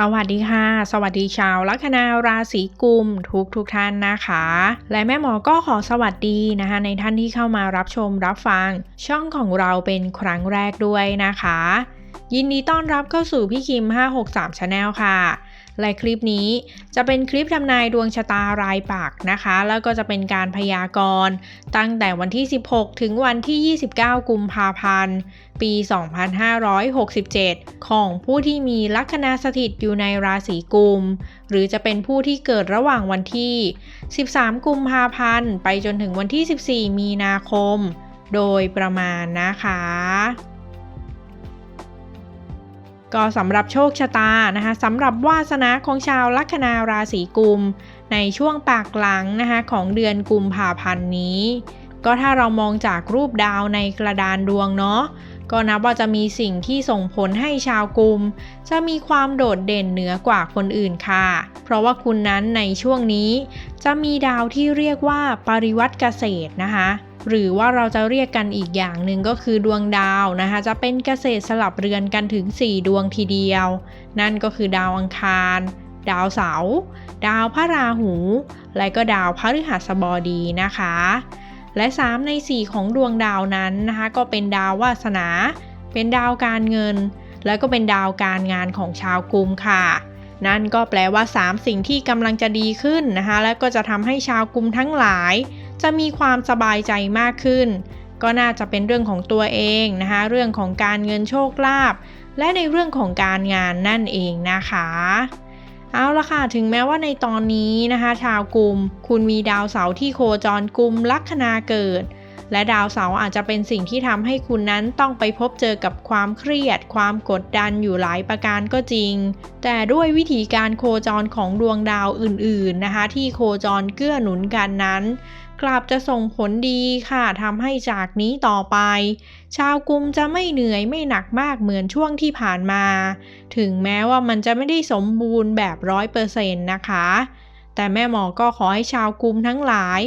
สวัสดีค่ะ สวัสดีชาวลัคนาราศีกุมทุกทุกท่านนะคะ และแม่หมอก็ขอสวัสดีนะคะ ในท่านที่เข้ามารับชมรับฟัง ช่องของเราเป็นครั้งแรกด้วยนะคะ ยินดีต้อนรับเข้าสู่พี่คิม 563 Channel ค่ะ และคลิปนี้จะเป็นคลิปทำนายดวงชะตารายปักนะคะ แล้วก็จะเป็นการพยากรณ์ตั้งแต่วันที่ 16 ถึงวันที่ 29 กุมภาพันธ์ ปี 2567 ของผู้ที่มีลัคนาสถิตอยู่ในราศีกุม หรือจะเป็นผู้ที่เกิดระหว่างวันที่ 13 กุมภาพันธ์ ไปจนถึงวันที่ 14 มีนาคม โดยประมาณนะคะ ก็สำหรับโชคชะตานะคะสำหรับวาสนาของชาวลัคนาราศีกุม ในช่วงปากหลังนะคะของเดือนกุมภาพันธ์นี้ ก็ถ้าเรามองจากรูปดาวในกระดานดวงเนาะก็นับว่าจะมีสิ่งที่ส่งผลให้ชาวกุม จะมีความโดดเด่นเหนือกว่าคนอื่นค่ะ เพราะว่าคุณนั้นในช่วงนี้ จะมีดาวที่เรียกว่าปริวัติเกษตรนะคะ หรือว่าเราจะเรียกกันอีกอย่างหนึ่งก็คือดวงดาวนะคะ จะเป็นเกษตรสลับเรือนกันถึง 4 ดวงทีเดียว นั่นก็คือดาวอังคาร ดาวเสาร์ ดาวพระราหู และก็ดาวพฤหัสบดีนะคะ และ 3 ใน 4 ของดวงดาวนั้นนะคะ ก็เป็นดาววาสนา เป็นดาวการเงิน และก็เป็นดาวการงานของชาวกุมค่ะนั่นก็แปลว่า 3 สิ่งที่กำลังจะดีขึ้นนะคะ และก็จะทำให้ชาวกุมทั้งหลาย จะมีความสบายใจมากขึ้น ก็น่าจะเป็นเรื่องของตัวเองนะคะเรื่องของการเงินโชคลาภและในเรื่องของการงานนั่นเองนะคะ เอาละค่ะ ถึงแม้ว่าในตอนนี้นะคะ ชาวกลุ่มคุณมีดาวเสาร์ที่โคจรกลุ่มลัคนาเกิด และดาวเสาร์อาจจะเป็นสิ่งที่ทำให้คุณนั้นต้องไปพบเจอกับความเครียด ความกดดันอยู่หลายประการก็จริง แต่ด้วยวิธีการโคจรของดวงดาวอื่นๆนะคะ ที่โคจรเกื้อหนุนกันนั้น กลับจะส่งผลดีค่ะทำให้จากนี้ต่อไป ชาวกุมจะไม่เหนื่อยไม่หนักมากเหมือนช่วงที่ผ่านมา ถึงแม้ว่ามันจะไม่ได้สมบูรณ์แบบร้อยเปอร์เซ็นต์นะคะ แต่แม่หมอก็ขอให้ชาวกุมทั้งหลาย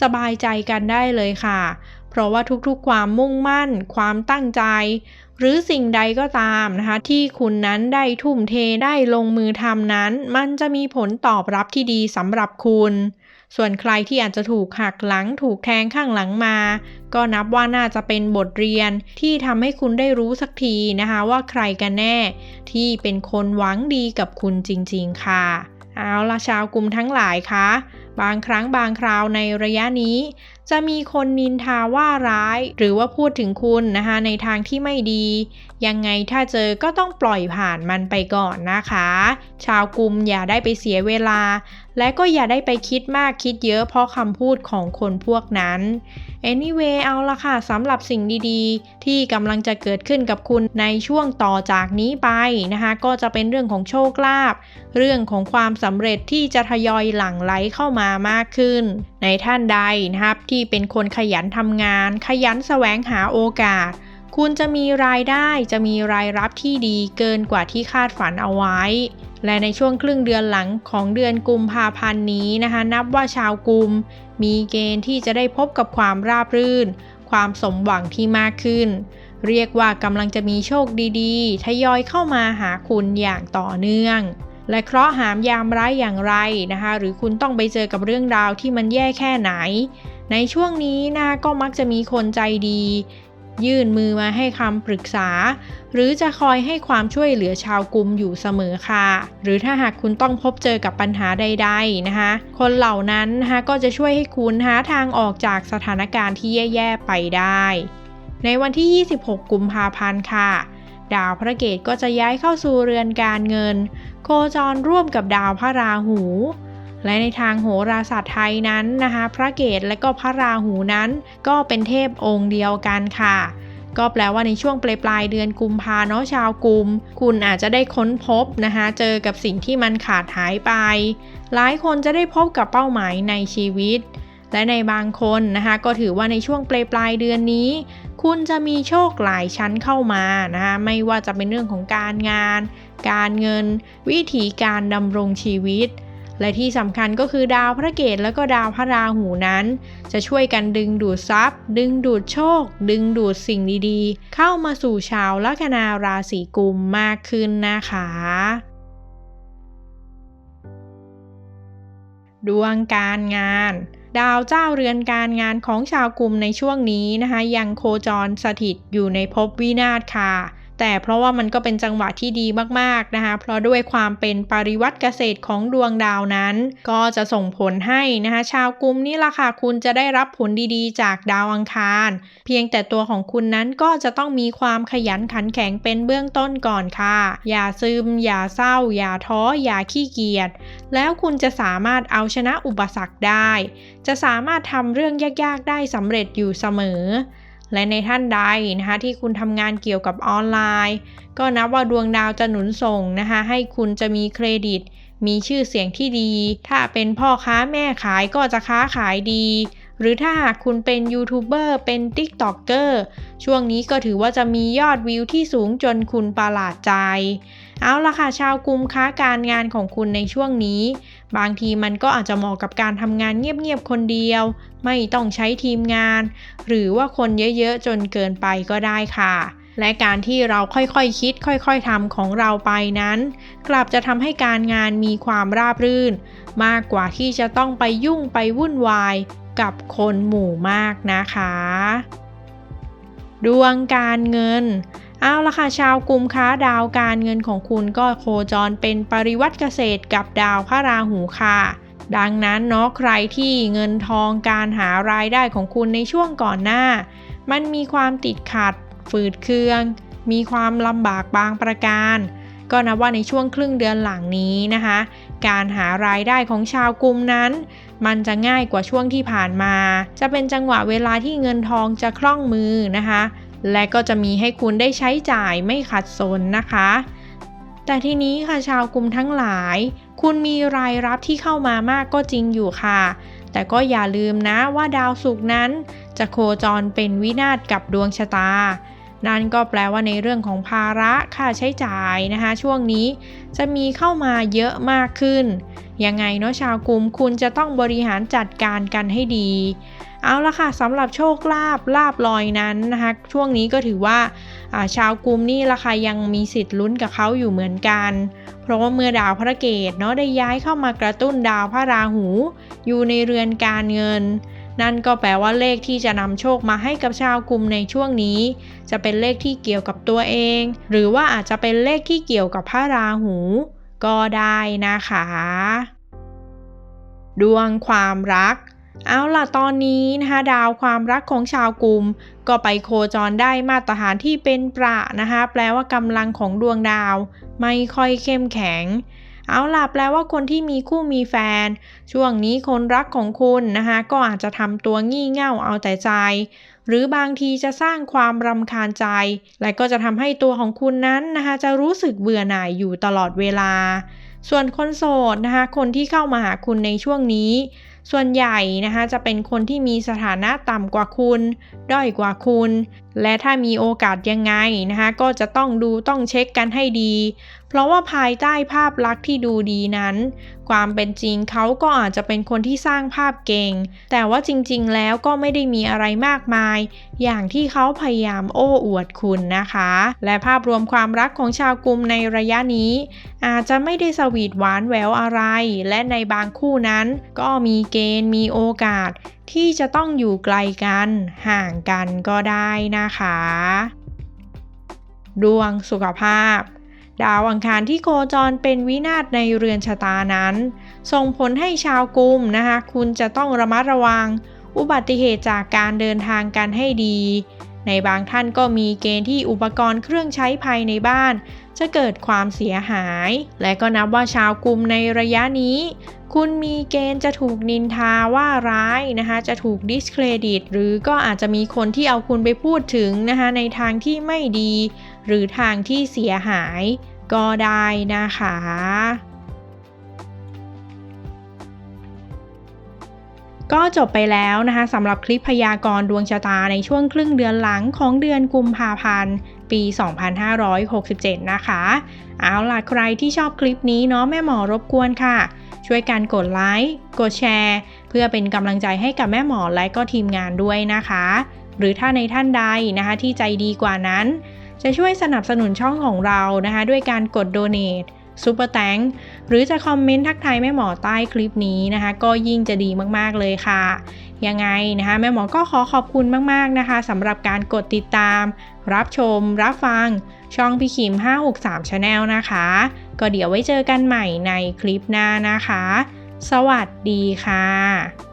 สบายใจกันได้เลยค่ะ เพราะว่าทุกๆความมุ่งมั่น ความตั้งใจ หรือสิ่งใดก็ตามนะคะ ที่คุณนั้นได้ทุ่มเทได้ลงมือทำนั้น มันจะมีผลตอบรับที่ดีสำหรับคุณ ส่วนใครที่อาจจะถูกหักหลังถูกแทงข้างหลังมา ก็นับว่าน่าจะเป็นบทเรียนที่ทำให้คุณได้รู้สักทีนะคะว่าใครกันแน่ ที่เป็นคนหวังดีกับคุณจริงๆ ค่ะ เอาละชาวกลุ่มทั้งหลายคะบางครั้งบางคราวในระยะนี้ จะมีคนนินทาว่าร้าย หรือว่าพูดถึงคุณนะคะในทางที่ไม่ดี ยังไงถ้าเจอก็ต้องปล่อยผ่านมันไปก่อนนะคะ ชาวกลุ่มอย่าได้ไปเสียเวลา และก็อย่าได้ไปคิดมากคิดเยอะเพราะคำพูดของคนพวกนั้น anyway เอาละค่ะสำหรับสิ่งดีๆ ที่กำลังจะเกิดขึ้นกับคุณในช่วงต่อจากนี้ไปนะคะ ก็จะเป็นเรื่องของโชคลาภเรื่องของความสำเร็จที่จะทยอยหลั่งไหลเข้ามามากขึ้น ในท่านใดนะครับที่ที่เป็นคนขยันทำงาน ขยันแสวงหาโอกาส คุณจะมีรายได้จะมีรายรับที่ดีเกินกว่าที่คาดฝันเอาไว้ และในช่วงครึ่งเดือนหลังของเดือนกุมภาพันธ์นี้นะคะ นับว่าชาวกุม มีเกณฑ์ที่จะได้พบกับความราบรื่น ความสมหวังที่มากขึ้น เรียกว่ากำลังจะมีโชคดีๆ ทยอยเข้ามาหาคุณอย่างต่อเนื่องและเคราะห์หามยามร้ายอย่างไรนะคะ หรือคุณต้องไปเจอกับเรื่องราวที่มันแย่แค่ไหน ในช่วงนี้นะก็มักจะมีคนใจดี ยื่นมือมาให้คำปรึกษา หรือจะคอยให้ความช่วยเหลือชาวกลุ่มอยู่เสมอค่ะ หรือถ้าหากคุณต้องพบเจอกับปัญหาใด ๆนะคะ คนเหล่านั้นนะคะก็จะช่วยให้คุณหาทางออกจากสถานการณ์ที่แย่ๆไปได้ ในวันที่ 26 กุมภาพันธ์ค่ะดาวพระเกตก็จะย้ายเข้าสู่เรือนการเงิน โคจรร่วมกับดาวพระราหู และในทางโหราศาสตร์ไทยนั้นนะคะ พระเกตและก็พระราหูนั้น ก็เป็นเทพองค์เดียวกันค่ะก็แปลว่าในช่วงปลายปลายเดือนกุมภาเนาะชาวกุม คุณอาจจะได้ค้นพบนะคะ เจอกับสิ่งที่มันขาดหายไป หลายคนจะได้พบกับเป้าหมายในชีวิต และในบางคนนะคะ ก็ถือว่าในช่วงปลายปลายเดือนนี้ คุณจะมีโชคหลายชั้นเข้ามานะคะไม่ว่าจะเป็นเรื่องของการงาน การเงิน วิธีการดำรงชีวิต และที่สำคัญก็คือดาวพระเกตและก็ดาวพระราหูนั้น จะช่วยกันดึงดูดทรัพย์ ดึงดูดโชค ดึงดูดสิ่งดีๆ เข้ามาสู่ชาวลัคนาราศีกุมมากขึ้นนะคะดวงการงาน ดาวเจ้าเรือนการงานของชาวกลุ่มในช่วงนี้นะคะ ยังโคจรสถิตอยู่ในภพวินาศค่ะ แต่เพราะว่ามันก็เป็นจังหวะที่ดีมากๆนะคะ เพราะด้วยความเป็นปริวัติเกษตรของดวงดาวนั้น ก็จะส่งผลให้นะคะ ชาวกลุ่มนี้ล่ะค่ะคุณจะได้รับผลดีๆ จากดาวอังคาร เพียงแต่ตัวของคุณนั้นก็จะต้องมีความขยันขันแข็งเป็นเบื้องต้นก่อนค่ะ อย่าซึม อย่าเศร้า อย่าท้อ อย่าขี้เกียจ แล้วคุณจะสามารถเอาชนะอุปสรรคได้ จะสามารถทำเรื่องยากๆได้สำเร็จอยู่เสมอ และในท่านใดนะคะที่คุณทำงานเกี่ยวกับออนไลน์ ก็นับว่าดวงดาวจะหนุนส่งนะคะให้คุณจะมีเครดิต มีชื่อเสียงที่ดี ถ้าเป็นพ่อค้าแม่ขายก็จะค้าขายดี หรือถ้าหากคุณเป็นยูทูบเบอร์เป็นติ๊กต็อกเกอร์ช่วงนี้ก็ถือว่าจะมียอดวิวที่สูงจนคุณประหลาดใจ เอาละค่ะชาวกลุ่มค้าการงานของคุณในช่วงนี้ บางทีมันก็อาจจะเหมาะกับการทำงานเงียบๆคนเดียว ไม่ต้องใช้ทีมงาน หรือว่าคนเยอะๆจนเกินไปก็ได้ค่ะ และการที่เราค่อยๆคคิด ค่อยๆทำของเราไปนั้น กลับจะทำให้การงานมีความราบรื่น มากกว่าที่จะต้องไปยุ่งไปวุ่นวายกับคนหมู่มากนะคะ ดวงการเงิน เอาละค่ะชาวกลุ่มค้าดาวการเงินของคุณก็โคจรเป็นปริวัติเกษตรกับดาวพระราหูค่ะดังนั้นเนาะใครที่เงินทองการหารายได้ของคุณในช่วงก่อนหน้า มันมีความติดขัด ฝืดเคือง มีความลำบากบางประการ ก็นับว่าในช่วงครึ่งเดือนหลังนี้นะคะ การหารายได้ของชาวกลุ่มนั้น มันจะง่ายกว่าช่วงที่ผ่านมา จะเป็นจังหวะเวลาที่เงินทองจะคล่องมือนะคะ และก็จะมีให้คุณได้ใช้จ่ายไม่ขัดสนนะคะ แต่ทีนี้ค่ะชาวกลุ่มทั้งหลาย คุณมีรายรับที่เข้ามามากก็จริงอยู่ค่ะ แต่ก็อย่าลืมนะว่าดาวศุกร์นั้น จะโคจรเป็นวินาศกับดวงชะตา นั่นก็แปลว่าในเรื่องของภาระค่าใช้จ่ายนะคะ ช่วงนี้จะมีเข้ามาเยอะมากขึ้น ยังไงเนาะชาวกลุ่มคุณจะต้องบริหารจัดการกันให้ดี เอาละค่ะสำหรับโชคลาภลาบลอยนั้นนะคะ ช่วงนี้ก็ถือว่าชาวกลุ่มนี่ละค่ะยังมีสิทธิ์ลุ้นกับเขาอยู่เหมือนกัน เพราะว่าเมื่อดาวพระเกตเนาะได้ย้ายเข้ามากระตุ้นดาวพระราหู อยู่ในเรือนการเงิน นั่นก็แปลว่าเลขที่จะนำโชคมาให้กับชาวกลุ่มในช่วงนี้ จะเป็นเลขที่เกี่ยวกับตัวเอง หรือว่าอาจจะเป็นเลขที่เกี่ยวกับพระราหู ก็ได้นะคะ ดวงความรัก เอาล่ะตอนนี้นะคะดาวความรักของชาวกลุ่ม ก็ไปโคจรได้มาตรฐานที่เป็นประนะคะแปลว่ากำลังของดวงดาว ไม่ค่อยเข้มแข็ง เอาล่ะแปลว่าคนที่มีคู่มีแฟน ช่วงนี้คนรักของคุณนะคะก็อาจจะทำตัวงี่เง่าเอาแต่ใจ หรือบางทีจะสร้างความรำคาญใจ และก็จะทำให้ตัวของคุณนั้นนะคะจะรู้สึกเบื่อหน่ายอยู่ตลอดเวลา ส่วนคนโสดนะคะคนที่เข้ามาหาคุณในช่วงนี้ ส่วนใหญ่นะคะจะเป็นคนที่มีสถานะต่ำกว่าคุณ ด้อยกว่าคุณ และถ้ามีโอกาสยังไงนะคะก็จะต้องดูต้องเช็คกันให้ดี เพราะว่าภายใต้ภาพลักษณ์ที่ดูดีนั้น ความเป็นจริงเขาก็อาจจะเป็นคนที่สร้างภาพเก่ง แต่ว่าจริงๆแล้วก็ไม่ได้มีอะไรมากมาย อย่างที่เขาพยายามโอ้อวดคุณนะคะ และภาพรวมความรักของชาวกลุ่มในระยะนี้ อาจจะไม่ได้สวีทหวานแหววอะไร และในบางคู่นั้นก็มีเกณฑ์มีโอกาสที่จะต้องอยู่ไกลกัน ห่างกันก็ได้นะคะ ดวงสุขภาพ ดาวอังคารที่โคจรเป็นวินาศในเรือนชะตานั้น ส่งผลให้ชาวกุมนะคะ คุณจะต้องระมัดระวัง อุบัติเหตุจากการเดินทางกันให้ดี ในบางท่านก็มีเกณฑ์ที่อุปกรณ์เครื่องใช้ภายในบ้านจะเกิดความเสียหาย และก็นับว่าชาวกุมในระยะนี้ คุณมีเกณฑ์จะถูกนินทาว่าร้ายนะคะจะถูกดิสเครดิตหรือก็อาจจะมีคนที่เอาคุณไปพูดถึงนะคะในทางที่ไม่ดี หรือทางที่เสียหายก็ได้นะคะก็จบไปแล้วนะคะสำหรับคลิปพยากรณ์ดวงชะตาในช่วงครึ่งเดือนหลังของเดือนกุมภาพันธ์ ปี 2567 นะคะ เอาล่ะใครที่ชอบคลิปนี้เนาะแม่หมอรบกวนค่ะ ช่วยกันกดไลค์กดแชร์ เพื่อเป็นกำลังใจให้กับแม่หมอและก็ทีมงานด้วยนะคะ หรือถ้าในท่านใดนะคะที่ใจดีกว่านั้น จะช่วยสนับสนุนช่องของเรานะคะ ด้วยการกด donate ซูเปอร์แตงหรือจะคอมเมนต์ทักทายแม่หมอใต้คลิปนี้นะคะ ก็ยิ่งจะดีมาก ๆ เลยค่ะ ยังไงนะคะแม่หมอก็ขอขอบคุณมากๆนะคะสำหรับการกดติดตาม รับชม รับฟัง ช่องพี่ขิม 563 Channel นะคะ ก็เดี๋ยวไว้เจอกันใหม่ในคลิปหน้านะคะ สวัสดีค่ะ